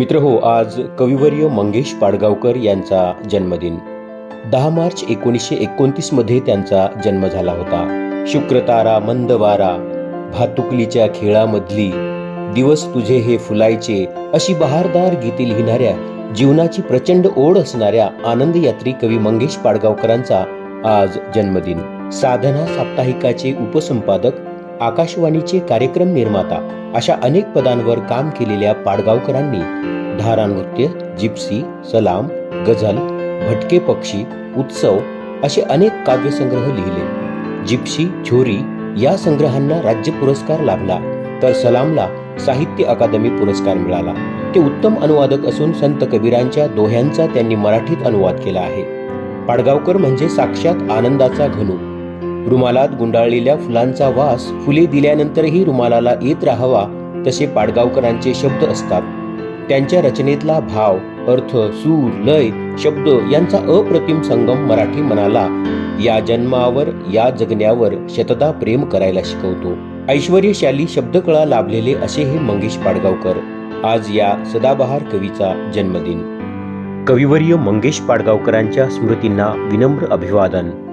मित्र हो आज कविवर्य मंगेश पाडगावकर यांचा जन्मदिन. दहा मार्च एकोणीसशे एकोणतीसमध्ये त्यांचा जन्म झाला होता. शुक्रतारा मंद वारा भातुकलीच्या खेळामधली दिवस तुझे हे फुलायचे अशी बहारदार गीते लिहिणाऱ्या जीवनाची प्रचंड ओढ असणाऱ्या आनंद यात्री कवी मंगेश पाडगावकरांचा आज जन्मदिन. साधना साप्ताहिकाचे उपसंपादक आकाशवाणीचे कार्यक्रम निर्माता अशा अनेक पदांवर काम केलेल्या पाडगावकरांनी धारा नृत्य जिप्सी सलाम गझल भटके पक्षी उत्सव असे अनेक काव्यसंग्रह लिहिले. जिप्सी छोरी या संग्रहांना राज्य पुरस्कार लाभला तर सलामला साहित्य अकादमी पुरस्कार मिळाला. ते उत्तम अनुवादक असून संत कबीरांच्या दोह्यांचा त्यांनी मराठीत अनुवाद केला आहे. पाडगावकर म्हणजे साक्षात आनंदाचा घनू. रुमालात गुंडाळलेल्या फुलांचा वास फुले दिल्यानंतरही रुमालाला येत राहावा तसे पाडगावकरांचे शब्द असतात. त्यांच्या रचनेतला भाव अर्थ सूर लय शब्द यांचा अप्रतिम संगम मराठी मनाला या जन्मावर या जगण्यावर शतदा प्रेम करायला शिकवतो. ऐश्वर्यशाली शब्दकळा लाभलेले असे हे मंगेश पाडगावकर. आज या सदाबहार कवीचा जन्मदिन. कविवर्य मंगेश पाडगावकरांच्या स्मृतींना विनम्र अभिवादन.